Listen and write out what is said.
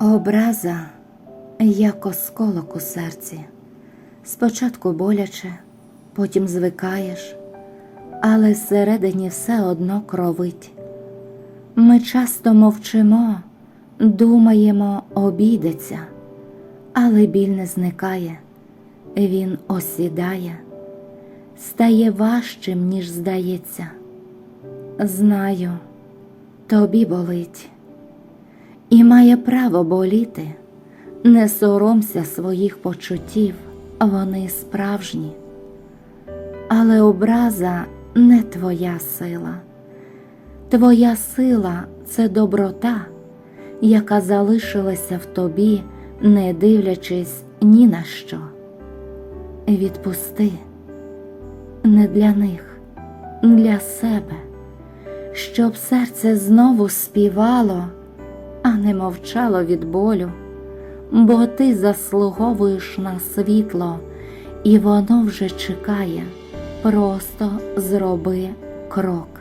Образа як осколок у серці. Спочатку боляче, потім звикаєш, але всередині все одно кровить. Ми часто мовчимо, думаємо, обійдеться, але біль не зникає, він осідає, стає важчим, ніж здається. Знаю, тобі болить і має право боліти. Не соромся своїх почуттів, вони справжні. Але образа не твоя сила. Твоя сила це доброта, яка залишилася в тобі, не дивлячись ні на що. Відпусти не для них, для себе, щоб серце знову співало, не мовчало від болю, бо ти заслуговуєш на світло, і воно вже чекає, просто зроби крок.